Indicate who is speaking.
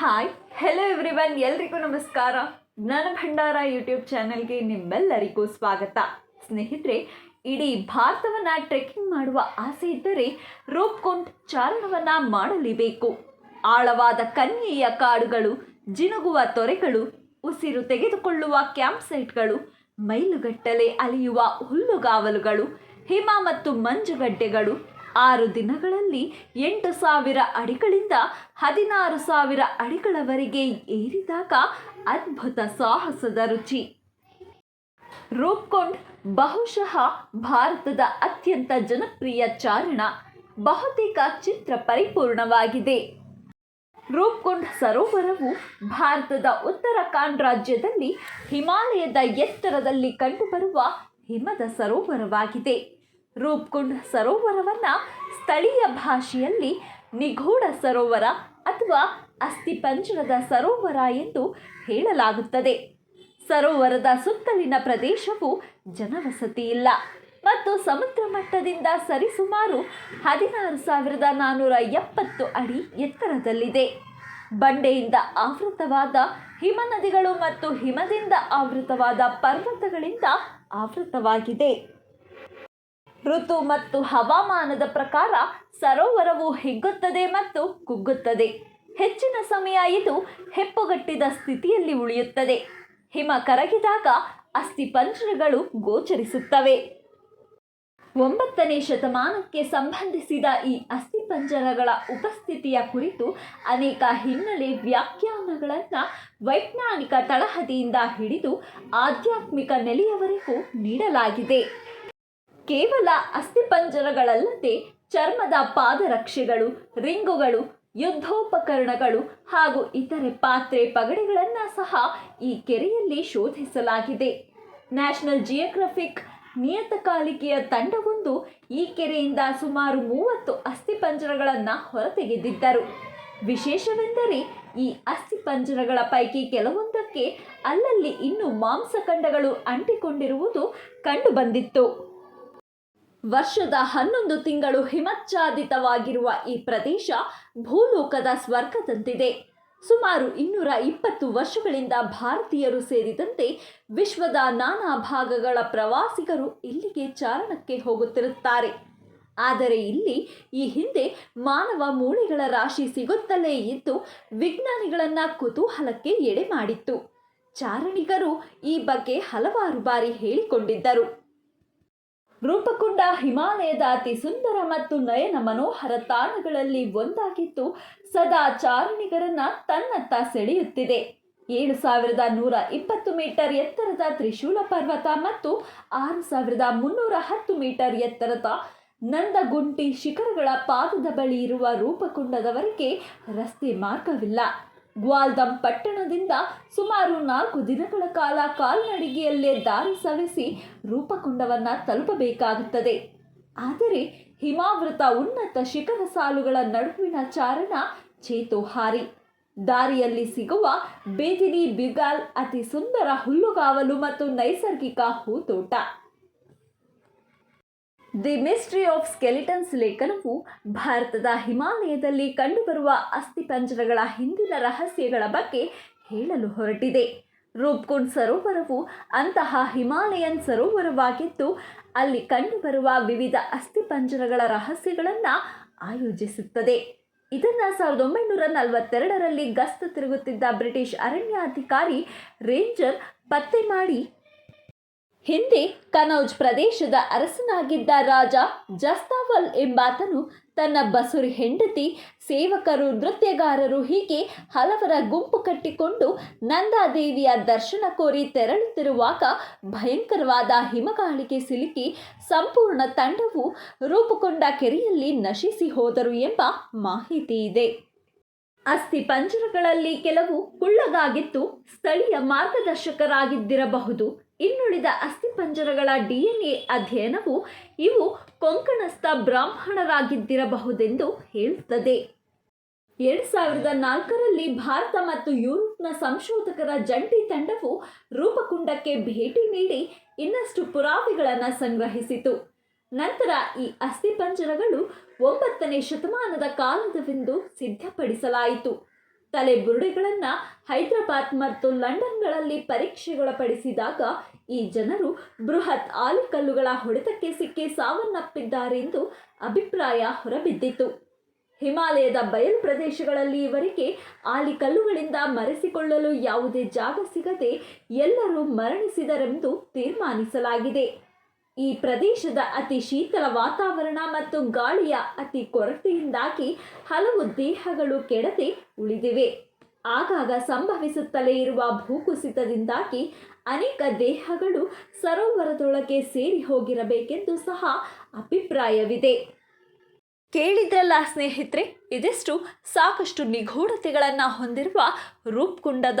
Speaker 1: Hi hello everyone ಎಲ್ರಿಗೂ ನಮಸ್ಕಾರ. ಜ್ಞಾನ ಭಂಡಾರ ಯೂಟ್ಯೂಬ್ ಚಾನೆಲ್ಗೆ ನಿಮ್ಮೆಲ್ಲರಿಗೂ ಸ್ವಾಗತ. ಸ್ನೇಹಿತರೆ, ಇಡೀ ಭಾರತವನ್ನು ಟ್ರೆಕ್ಕಿಂಗ್ ಮಾಡುವ ಆಸೆ ಇದ್ದರೆ ರೂಪ್ಕೊಂಡ್ ಚಾರಣವನ್ನು ಮಾಡಲೇಬೇಕು. ಆಳವಾದ ಕನ್ಯೆಯ ಕಾಡುಗಳು, ಜಿನುಗುವ ತೊರೆಗಳು, ಉಸಿರು ತೆಗೆದುಕೊಳ್ಳುವ ಕ್ಯಾಂಪ್ ಸೈಟ್ಗಳು ಮೈಲುಗಟ್ಟಲೆ ಅಲಿಯುವ ಹುಲ್ಲುಗಾವಲುಗಳು, ಹಿಮ ಮತ್ತು ಮಂಜುಗಡ್ಡೆಗಳು ಆರು ದಿನಗಳಲ್ಲಿ ಎಂಟು ಸಾವಿರ ಅಡಿಗಳಿಂದ ಹದಿನಾರು ಸಾವಿರ ಅಡಿಗಳವರೆಗೆ ಏರಿದಾಗ ಅದ್ಭುತ ಸಾಹಸದ ರುಚಿ. ರೂಪ್ಕೊಂಡ್ ಬಹುಶಃ ಭಾರತದ ಅತ್ಯಂತ ಜನಪ್ರಿಯ ಚಾರಣ, ಬಹುತೇಕ ಚಿತ್ರ ಪರಿಪೂರ್ಣವಾಗಿದೆ. ರೂಪ್ಕೊಂಡ್ ಸರೋವರವು ಭಾರತದ ಉತ್ತರಾಖಂಡ್ ರಾಜ್ಯದಲ್ಲಿ ಹಿಮಾಲಯದ ಎತ್ತರದಲ್ಲಿ ಕಂಡುಬರುವ ಹಿಮದ ಸರೋವರವಾಗಿದೆ. ರೂಪ್ಕುಂಡ್ ಸರೋವರವನ್ನು ಸ್ಥಳೀಯ ಭಾಷೆಯಲ್ಲಿ ನಿಗೂಢ ಸರೋವರ ಅಥವಾ ಅಸ್ಥಿಪಂಜರದ ಸರೋವರ ಎಂದು ಹೇಳಲಾಗುತ್ತದೆ. ಸರೋವರದ ಸುತ್ತಲಿನ ಪ್ರದೇಶವು ಜನವಸತಿ ಇಲ್ಲ ಮತ್ತು ಸಮುದ್ರ ಮಟ್ಟದಿಂದ ಸರಿಸುಮಾರು ಹದಿನಾರು ಸಾವಿರದ ನಾನ್ನೂರ ಎಪ್ಪತ್ತು ಅಡಿ ಎತ್ತರದಲ್ಲಿದೆ. ಬಂಡೆಯಿಂದ ಆವೃತವಾದ ಹಿಮನದಿಗಳು ಮತ್ತು ಹಿಮದಿಂದ ಆವೃತವಾದ ಪರ್ವತಗಳಿಂದ ಆವೃತವಾಗಿದೆ. ಋತು ಮತ್ತು ಹವಾಮಾನದ ಪ್ರಕಾರ ಸರೋವರವು ಹಿಗ್ಗುತ್ತದೆ ಮತ್ತು ಕುಗ್ಗುತ್ತದೆ. ಹೆಚ್ಚಿನ ಸಮಯ ಇದು ಹೆಪ್ಪುಗಟ್ಟಿದ ಸ್ಥಿತಿಯಲ್ಲಿ ಉಳಿಯುತ್ತದೆ. ಹಿಮ ಕರಗಿದಾಗ ಅಸ್ಥಿಪಂಜರಗಳು ಗೋಚರಿಸುತ್ತವೆ. ಒಂಬತ್ತನೇ ಶತಮಾನಕ್ಕೆ ಸಂಬಂಧಿಸಿದ ಈ ಅಸ್ಥಿಪಂಜರಗಳ ಉಪಸ್ಥಿತಿಯ ಕುರಿತು ಅನೇಕ ಹಿನ್ನೆಲೆ ವ್ಯಾಖ್ಯಾನಗಳನ್ನು ವೈಜ್ಞಾನಿಕ ತಳಹದಿಯಿಂದ ಹಿಡಿದು ಆಧ್ಯಾತ್ಮಿಕ ನೆಲೆಯವರೆಗೂ ನೀಡಲಾಗಿದೆ. ಕೇವಲ ಅಸ್ಥಿಪಂಜರಗಳಲ್ಲದೆ ಚರ್ಮದ ಪಾದರಕ್ಷೆಗಳು, ರಿಂಗುಗಳು, ಯುದ್ಧೋಪಕರಣಗಳು ಹಾಗೂ ಇತರೆ ಪಾತ್ರೆ ಪಗಡೆಗಳನ್ನು ಸಹ ಈ ಕೆರೆಯಲ್ಲಿ ಶೋಧಿಸಲಾಗಿದೆ. ನ್ಯಾಷನಲ್ ಜಿಯೋಗ್ರಫಿಕ್ ನಿಯತಕಾಲಿಕೆಯ ತಂಡವೊಂದು ಈ ಕೆರೆಯಿಂದ ಸುಮಾರು ಮೂವತ್ತು ಅಸ್ಥಿಪಂಜರಗಳನ್ನು ಹೊರತೆಗೆದಿದ್ದರು. ವಿಶೇಷವೆಂದರೆ ಈ ಅಸ್ಥಿಪಂಜರಗಳ ಪೈಕಿ ಕೆಲವೊಂದಕ್ಕೆ ಅಲ್ಲಲ್ಲಿ ಇನ್ನೂ ಮಾಂಸಖಂಡಗಳು ಅಂಟಿಕೊಂಡಿರುವುದು ಕಂಡುಬಂದಿತ್ತು. ವರ್ಷದ ಹನ್ನೊಂದು ತಿಂಗಳು ಹಿಮಚ್ಛಾದಿತವಾಗಿರುವ ಈ ಪ್ರದೇಶ ಭೂಲೋಕದ ಸ್ವರ್ಗದಂತಿದೆ. ಸುಮಾರು ಇನ್ನೂರ ಇಪ್ಪತ್ತು ವರ್ಷಗಳಿಂದ ಭಾರತೀಯರು ಸೇರಿದಂತೆ ವಿಶ್ವದ ನಾನಾ ಭಾಗಗಳ ಪ್ರವಾಸಿಗರು ಇಲ್ಲಿಗೆ ಚಾರಣಕ್ಕೆ ಹೋಗುತ್ತಿರುತ್ತಾರೆ. ಆದರೆ ಇಲ್ಲಿ ಈ ಹಿಂದೆ ಮಾನವ ಮೂಳೆಗಳ ರಾಶಿ ಸಿಗುತ್ತಲೇ ಇದ್ದು ವಿಜ್ಞಾನಿಗಳನ್ನು ಕುತೂಹಲಕ್ಕೆ ಎಡೆ ಮಾಡಿತ್ತು ಚಾರಣಿಗರು ಈ ಬಗ್ಗೆ ಹಲವಾರು ಬಾರಿ ಹೇಳಿಕೊಂಡಿದ್ದರು. ರೂಪಕುಂಡ ಹಿಮಾಲಯದ ಅತಿ ಸುಂದರ ಮತ್ತು ನಯನ ಮನೋಹರ ತಾಣಗಳಲ್ಲಿ ಒಂದಾಗಿದ್ದು ಸದಾ ಚಾರಣಿಗರನ್ನ ತನ್ನತ್ತ ಸೆಳೆಯುತ್ತಿದೆ. ಏಳು ಸಾವಿರದ ನೂರ ಇಪ್ಪತ್ತು ಮೀಟರ್ ಎತ್ತರದ ತ್ರಿಶೂಲ ಪರ್ವತ ಮತ್ತು ಆರು ಸಾವಿರದ ಮುನ್ನೂರ ಹತ್ತು ಮೀಟರ್ ಎತ್ತರದ ನಂದಗುಂಟಿ ಶಿಖರಗಳ ಪಾದದ ಬಳಿ ಇರುವ ರೂಪಕುಂಡದವರೆಗೆ ರಸ್ತೆ ಮಾರ್ಗವಿಲ್ಲ. ಗ್ವಾಲ್ದಮ್ ಪಟ್ಟಣದಿಂದ ಸುಮಾರು ನಾಲ್ಕು ದಿನಗಳ ಕಾಲ ಕಾಲ್ನಡಿಗೆಯಲ್ಲೇ ದಾರಿ ಸವೆಸಿ ರೂಪಕುಂಡವನ್ನು ತಲುಪಬೇಕಾಗುತ್ತದೆ. ಆದರೆ ಹಿಮಾವೃತ ಉನ್ನತ ಶಿಖರ ಸಾಲುಗಳ ನಡುವಿನ ಚಾರಣ ಚೇತೋಹಾರಿ. ದಾರಿಯಲ್ಲಿ ಸಿಗುವ ಬೇದಿನಿ ಬಿಗಾಲ್ ಅತಿ ಸುಂದರ ಹುಲ್ಲುಗಾವಲು ಮತ್ತು ನೈಸರ್ಗಿಕ ಹೂತೋಟ. ದಿ ಮಿಸ್ಟ್ರಿ ಆಫ್ ಸ್ಕೆಲಿಟನ್ಸ್ ಲೇಖನವು ಭಾರತದ ಹಿಮಾಲಯದಲ್ಲಿ ಕಂಡುಬರುವ ಅಸ್ಥಿಪಂಜರಗಳ ಹಿಂದಿನ ರಹಸ್ಯಗಳ ಬಗ್ಗೆ ಹೇಳಲು ಹೊರಟಿದೆ. ರೂಪ್ಕುಂಡ್ ಸರೋವರವು ಅಂತಹ ಹಿಮಾಲಯನ್ ಸರೋವರವಾಗಿದ್ದು, ಅಲ್ಲಿ ಕಂಡುಬರುವ ವಿವಿಧ ಅಸ್ಥಿಪಂಜರಗಳ ರಹಸ್ಯಗಳನ್ನು ಆಯೋಜಿಸುತ್ತದೆ. ಇದನ್ನು ಸಾವಿರದ ಒಂಬೈನೂರ ನಲವತ್ತೆರಡರಲ್ಲಿ ಗಸ್ತು ತಿರುಗುತ್ತಿದ್ದ ಬ್ರಿಟಿಷ್ ಅರಣ್ಯಾಧಿಕಾರಿ ರೇಂಜರ್ ಪತ್ತೆ ಮಾಡಿ ಹಿಂದೆ ಕನೌಜ್ ಪ್ರದೇಶದ ಅರಸನಾಗಿದ್ದ ರಾಜ ಜಸ್ತಾವಲ್ ಎಂಬಾತನು ತನ್ನ ಬಸುರಿ ಹೆಂಡತಿ, ಸೇವಕರು, ನೃತ್ಯಗಾರರು ಹೀಗೆ ಹಲವರ ಗುಂಪು ಕಟ್ಟಿಕೊಂಡು ನಂದಾದೇವಿಯ ದರ್ಶನ ಕೋರಿ ತೆರಳುತ್ತಿರುವಾಗ ಭಯಂಕರವಾದ ಹಿಮಗಾಳಿಗೆ ಸಿಲುಕಿ ಸಂಪೂರ್ಣ ತಂಡವು ರೂಪುಗೊಂಡ ಕೆರೆಯಲ್ಲಿ ನಶಿಸಿ ಹೋದರು ಎಂಬ ಮಾಹಿತಿ ಇದೆ. ಅಸ್ಥಿ ಪಂಜರಗಳಲ್ಲಿ ಕೆಲವು ಕುಳ್ಳಗಾಗಿತ್ತು, ಸ್ಥಳೀಯ ಮಾರ್ಗದರ್ಶಕರಾಗಿದ್ದಿರಬಹುದು. ಇನ್ನುಳಿದ ಅಸ್ಥಿಪಂಜರಗಳ ಡಿಎನ್ಎ ಅಧ್ಯಯನವು ಇವು ಕೊಂಕಣಸ್ಥ ಬ್ರಾಹ್ಮಣರಾಗಿದ್ದಿರಬಹುದೆಂದು ಹೇಳುತ್ತದೆ. ಎರಡು ಸಾವಿರದ ನಾಲ್ಕರಲ್ಲಿ ಭಾರತ ಮತ್ತು ಯುರೋಪ್ನ ಸಂಶೋಧಕರ ಜಂಟಿ ತಂಡವು ರೂಪಕುಂಡಕ್ಕೆ ಭೇಟಿ ನೀಡಿ ಇನ್ನಷ್ಟು ಪುರಾವೆಗಳನ್ನು ಸಂಗ್ರಹಿಸಿತು. ನಂತರ ಈ ಅಸ್ಥಿಪಂಜರಗಳು ಒಂಬತ್ತನೇ ಶತಮಾನದ ಕಾಲದವೆಂದು ಸಿದ್ಧಪಡಿಸಲಾಯಿತು. ತಲೆಬುರುಡೆಗಳನ್ನು ಹೈದರಾಬಾದ್ ಮತ್ತು ಲಂಡನ್ಗಳಲ್ಲಿ ಪರೀಕ್ಷೆಗೊಳಪಡಿಸಿದಾಗ ಈ ಜನರು ಬೃಹತ್ ಆಲಿಕಲ್ಲುಗಳ ಹೊಡೆತಕ್ಕೆ ಸಿಕ್ಕಿ ಸಾವನ್ನಪ್ಪಿದ್ದಾರೆಂದು ಅಭಿಪ್ರಾಯ ಹೊರಬಿದ್ದಿತು. ಹಿಮಾಲಯದ ಬಯಲು ಪ್ರದೇಶಗಳಲ್ಲಿ ಇವರಿಗೆ ಆಲಿಕಲ್ಲುಗಳಿಂದ ಮರೆಸಿಕೊಳ್ಳಲು ಯಾವುದೇ ಜಾಗ ಸಿಗದೆ ಎಲ್ಲರೂ ಮರಣಿಸಿದರೆಂದು ತೀರ್ಮಾನಿಸಲಾಗಿದೆ. ಈ ಪ್ರದೇಶದ ಅತಿ ಶೀತಲ ವಾತಾವರಣ ಮತ್ತು ಗಾಳಿಯ ಅತಿ ಕೊರತೆಯಿಂದಾಗಿ ಹಲವು ದೇಹಗಳು ಕೆಡದೆ ಉಳಿದಿವೆ. ಆಗಾಗ ಸಂಭವಿಸುತ್ತಲೇ ಇರುವ ಭೂಕುಸಿತದಿಂದಾಗಿ ಅನೇಕ ದೇಹಗಳು ಸರೋವರದೊಳಗೆ ಸೇರಿ ಹೋಗಿರಬೇಕೆಂದು ಸಹ ಅಭಿಪ್ರಾಯವಿದೆ. ಕೇಳಿದ್ರಲ್ಲ ಸ್ನೇಹಿತರೆ, ಇದಿಷ್ಟು ಸಾಕಷ್ಟು ನಿಗೂಢತೆಗಳನ್ನು ಹೊಂದಿರುವ ರೂಪ್ಕುಂಡದ